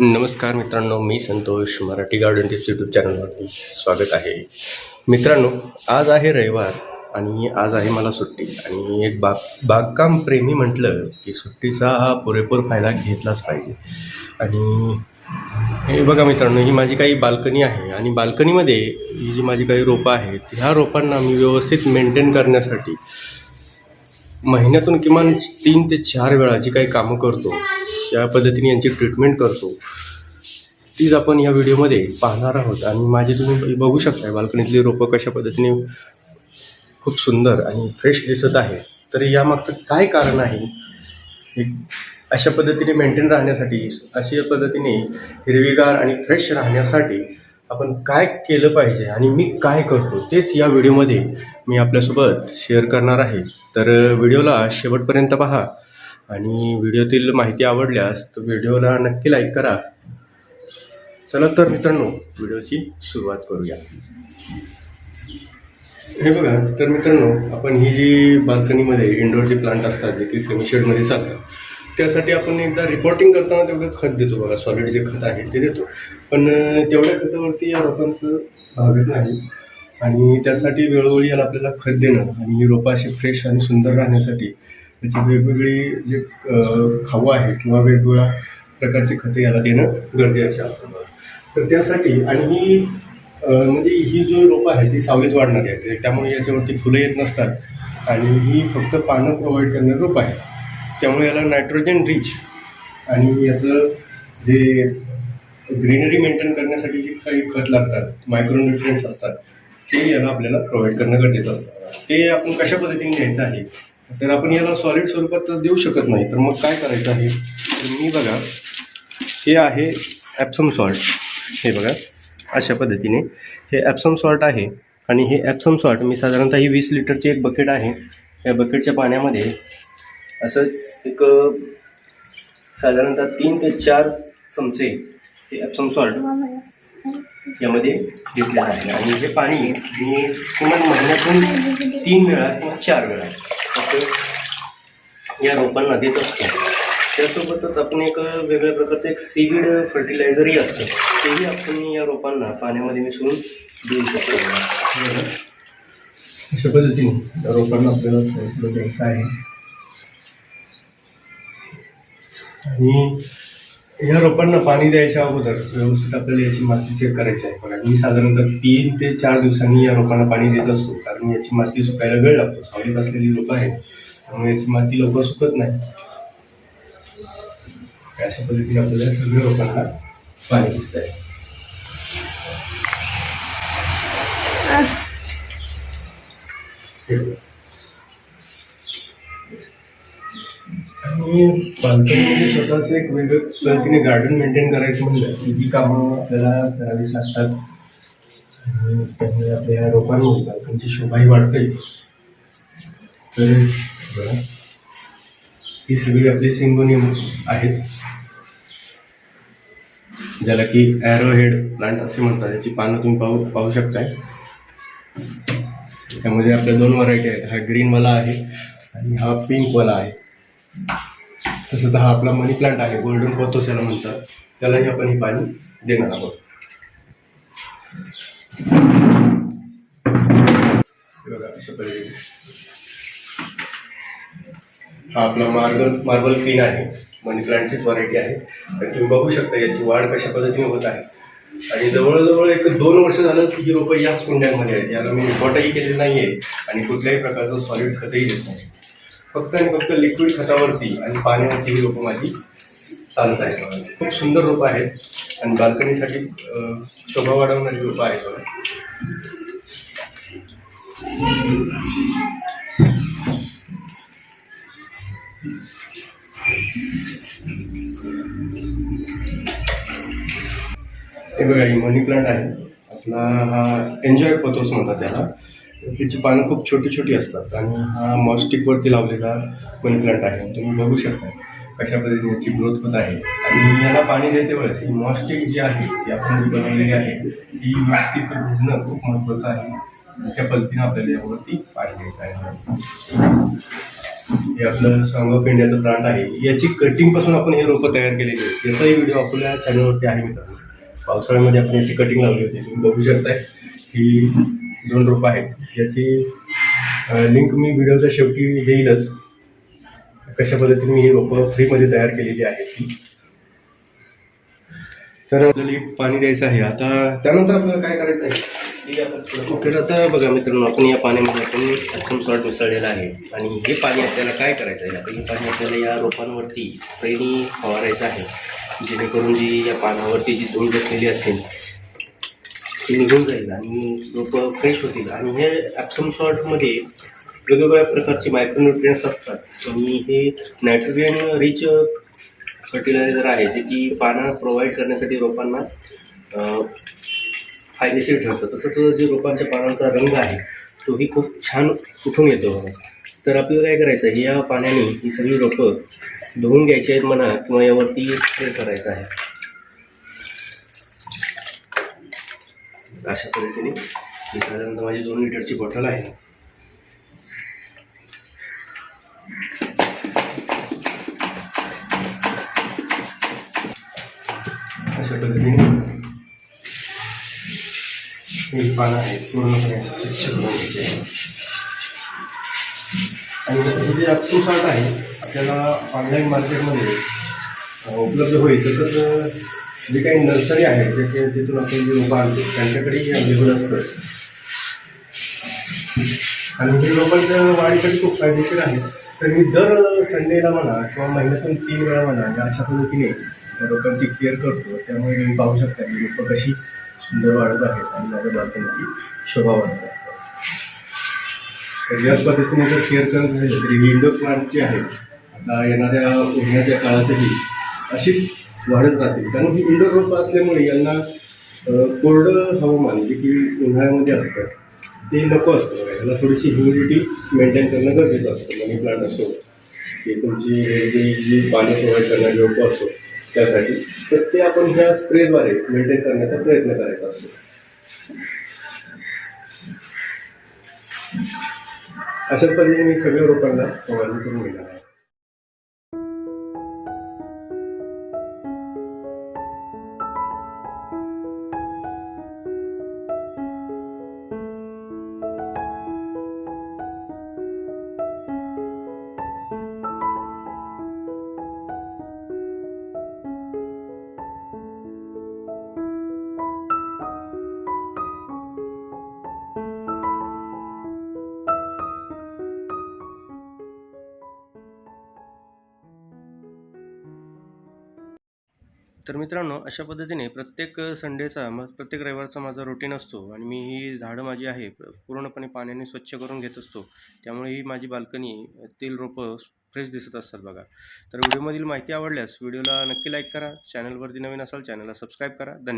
नमस्कार मित्रांनो मी Santosh Marathi garden tips YouTube चॅनलवरती स्वागत आहे. मित्रांनो आज आहे रविवार आणि आज आहे मला सुट्टी. आणि एक बाग बागकाम प्रेमी म्हटलं की सुट्टीचा हा पुरेपूर फायदा घेतलाच पाहिजे. आणि हे बघा मित्रांनो ही माझी काही बाल्कनी आहे आणि बाल्कनीमध्ये ही जी माझी काही रोपं आहेत ह्या रोपांना मी व्यवस्थित मेंटेन करण्यासाठी महिन्यातून किमान तीन ते चार वेळा जी काही कामं करतो ज्या पद्धतीने यांची ट्रीटमेंट करतो तीच आपण या व्हिडिओमध्ये पाहणार आहोत. आणि माझे तुम्ही बघू शकता बाल्कनीतली रोपं कशा पद्धतीने खूप सुंदर आणि फ्रेश दिसत आहे. तर यामागचं काय कारण आहे? अशा पद्धतीने मेंटेन राहण्यासाठी अशा पद्धतीने हिरवीगार आणि फ्रेश राहण्यासाठी आपण काय केलं पाहिजे आणि मी काय करतो तेच या व्हिडिओमध्ये मी आपल्यासोबत शेअर करणार आहे. तर व्हिडिओला शेवटपर्यंत पहा. आणि व्हिडिओतील माहिती आवडल्यास तर व्हिडिओला नक्की लाईक करा. चला तर मित्रांनो व्हिडिओची सुरुवात करूया. हे बघा तर मित्रांनो आपण ही जी बाल्कनीमध्ये इंडोर जे प्लांट असतात जे की सेमीशेडमध्ये चालतात त्यासाठी आपण एकदा रिपोर्टिंग करताना तेवढं खत देतो बघा. सॉलिड जे खत आहे ते देतो. पण तेवढ्या खतावरती या रोपांचं भागत नाही. आणि त्यासाठी वेळोवेळी याला आपल्याला खत देणं आणि ही रोपं अशी फ्रेश आणि सुंदर राहण्यासाठी त्याची वेगवेगळी जे अं, खाऊ आहे किंवा वेगवेगळ्या प्रकारची खते याला देणं गरजेचे असतं तर त्यासाठी आणि ही म्हणजे ही जो रोपं आहे ती सावलीत वाढणारी आहे त्यामुळे याच्यावरती फुलं येत नसतात. आणि ही फक्त पानं प्रोव्हाइड करणारी रोप आहे त्यामुळे याला नायट्रोजन रिच आणि याचं जे ग्रीनरी मेंटेन करण्यासाठी जे काही खत लागतात मायक्रोन्युट्रियन्स असतात ते याला आपल्याला प्रोव्हाइड करणं गरजेचं असतं. ते आपण कशा पद्धतीने घ्यायचं आहे? तर आपण याला सॉलिड स्वरूपात तर देऊ शकत नाही. तर मग काय करायचं आहे? तर मी बघा हे आहे ॲप्सम सॉल्ट हे बघा अशा पद्धतीने. हे ॲप्सम सॉल्ट आहे आणि हे ॲप्सम सॉल्ट मी साधारणतः ही वीस लिटरची एक बकेट आहे. या बकेटच्या पाण्यामध्ये असं एक साधारणतः तीन ते चार चमचे हे ॲप्सम सॉल्ट यामध्ये घेतलेलं आहे. आणि हे पाणी मी किमान महिन्यातून तीन वेळा किंवा चार वेळा असं या रोपांना देत असतो. त्यासोबतच आपण एक वेगळ्या प्रकारचं एक सीवीड फर्टिलायझरही असतं. तेही आपण या रोपांना पाण्यामध्ये मिसळून देऊ शकतो. अशा पद्धतीने या रोपांना आपल्याला द्यायचं आहे. आणि या रोपांना पाणी द्यायच्या अगोदर व्यवस्थित आपल्याला याची माती चेक करायची आहे. बघा मी साधारणतः तीन ते चार दिवसांनी या रोपांना पाणी देत असतो. कारण याची माती सुकायला वेळ लागतो. सावलीत असलेली रोपं आहेत. त्यामुळे याची माती लवकर सुकत नाही. अशा पद्धतीने आपल्याला सगळ्या रोपांना पाणी द्यायचं आहे. मी बघा. स्वतःच एक वेगळं पद्धतीने गार्डन मेंटेन करायचं म्हणलं. की ही कामं आपल्याला करावीच लागतात. त्यामुळे आपल्या या रोपांमुळे बाल्कनीची शोभाही वाढते. तर ही सगळी आपली सिंगोनियम आहेत. ज्याला की ॲरो हेड प्लांट असे म्हणतात. याची पानं तुम्ही पाहू पाहू शकताय. त्यामध्ये आपल्या दोन व्हरायटी आहेत. हा ग्रीनवाला आहे आणि हा पिंकवाला आहे. तसंच हा आपला मनी प्लांट आहे गोल्डन पोथोस याला म्हणतात. त्यालाही आपण हे पाणी देणार आहोत. बघा अशा पद्धतीने हा आपला मार्बल मार्बल क्वीन आहे. मनी प्लांटचीच व्हरायटी आहे. तर तुम्ही बघू शकता याची वाढ कशा पद्धतीने होत आहे. आणि जवळजवळ एक दोन वर्ष झालं की ही रोपं याच कुंड्यांमध्ये आहेत. याला मी रिपोर्टही केलेलं नाही आहे आणि कुठल्याही प्रकारचं सॉलिड खतही देत नाही. फक्त आणि फक्त लिक्विड खतावरती आणि पाण्यावरती ही रोपं माझी चालत आहेत खूप सुंदर रोपं आहेत आणि बाल्कनीसाठी शोभा वाढवणारी रोपं आहेत हे बघा ही मनी प्लांट आहे. आपला हा एन्जॉय फोतोस म्हणतात त्याला. त्याची पानं खूप छोटी छोटी असतात आणि हा मॉस्टिकवरती लावलेला मनी प्लांट आहे. तुम्ही बघू शकता कशा पद्धतीने याची ग्रोथ होत आहे. आणि याला पाणी देते वेळेस. ही मॉस्टिक जी आहे ती आपण जी बनवलेली आहे ही मॉस्टिकचं भिजणं खूप महत्त्वाचं आहे. त्या पद्धतीने आपल्याला यावरती पाणी द्यायचं आहे. हे आपलं सॉंग ऑफ इंडियाचं प्लांट आहे. याची कटिंगपासून आपण हे रोपं तयार केलेली आहेत. याचाही व्हिडिओ आपल्या चॅनलवरती आहे मित्रांनो. पावसाळ्यामध्ये आपण याची कटिंग लावली होती. तुम्ही बघू शकताय. ही दोन रोपं आहेत. याची लिंक मी व्हिडिओच्या शेवटी देईलच. कशा पद्धतीने मी ही रोपं फ्रीमध्ये तयार केलेली आहेत ती. तर आपल्याला हे पाणी द्यायचं आहे. आता त्यानंतर आपल्याला काय करायचं आहे? की आपण तर आता बघा मित्रांनो आपण या पाण्यामध्ये आपण ॲक्सम सॉल्ट मिसळलेलं आहे. आणि हे पाणी आपल्याला काय करायचं आहे? आता हे पाणी आपल्याला या रोपांवरती स्प्रेनी फवारायचं आहे. जेणेकरून जी या पानावरती जी धूळ बसलेली असेल ते निघून जाईल आणि रोपं फ्रेश होतील. आणि हे ॲप्सम सॉल्टमध्ये वेगवेगळ्या प्रकारचे मायक्रोन्युट्रियन्स असतात. आणि हे नायट्रोजन रिच फर्टिलायझर आहे जे की पानं प्रोव्हाइड करण्यासाठी रोपांना फायदेशीर ठरतं. तसंच जे रोपांच्या पानांचा रंग आहे तोही खूप छान उठून येतो. तर आपल्याला काय करायचं आहे या पाण्याने ही सगळी रोपं धुवून घ्यायची आहेत म्हणा किंवा यावरती स्प्रे करायचं आहे. अशा पद्धतीने ही साधारणतः माझी दोन लिटरची बॉटल आहे. अशा पद्धतीने ही पानं आहेत पूर्णपणे स्वच्छ करून घेते आणि हे जे अप्सू साठ आहे आपल्याला ऑनलाईन मार्केटमध्ये उपलब्ध होईल. तसंच जे काही नर्सरी आहेत त्याचे तिथून आपण जे रोपं आणतो त्यांच्याकडेही अवेलेबल असतं. आणि हे रोपांच्या वाढीसाठी खूप फायदेशीर आहे. तर मी दर संडेला म्हणा किंवा महिन्यातून तीन वेळा म्हणा या अशा पद्धतीने रोपांची केअर करतो. त्यामुळे मी पाहू शकता की रोपं कशी सुंदर वाढत आहेत आणि माझ्या बालकनीची शोभा वाढत आहे. तर याच पद्धतीने जर केअर करत राहिलं तरी विंडो प्लांट जे आहे आता येणाऱ्या उन्हाच्या काळातही अशीच वाढत राहते. कारण ही इंडोर रोप असल्यामुळे यांना कोरडं हवामान जे की उन्हाळ्यामध्ये असतं ते नको असतं याला थोडीशी ह्युमिडिटी मेंटेन करणं गरजेचं असतं. मनी प्लांट असो की तुमची जी जी पाणी प्रोव्हाइड करणारी रोपं असो त्यासाठी. तर ते आपण ह्या स्प्रेद्वारे मेंटेन करण्याचा प्रयत्न करायचा असतो. अशाच पद्धतीने मी सगळ्या रोपांना फवारणी करून घेणार आहे तर मित्रांनो अशा पद्धतीने प्रत्येक संडेचा मग प्रत्येक रविवारचा माझा रुटीन असतो आणि मी ही झाडं माझी आहे पूर्णपणे पाण्याने स्वच्छ करून घेत असतो. त्यामुळे ही माझी बाल्कनी तेल रोपं फ्रेश दिसत असतात बघा. तर व्हिडिओमधील माहिती आवडल्यास व्हिडिओला नक्की लाईक करा चॅनलवरती नवीन असाल चॅनलला सबस्क्राईब करा. धन्यवाद.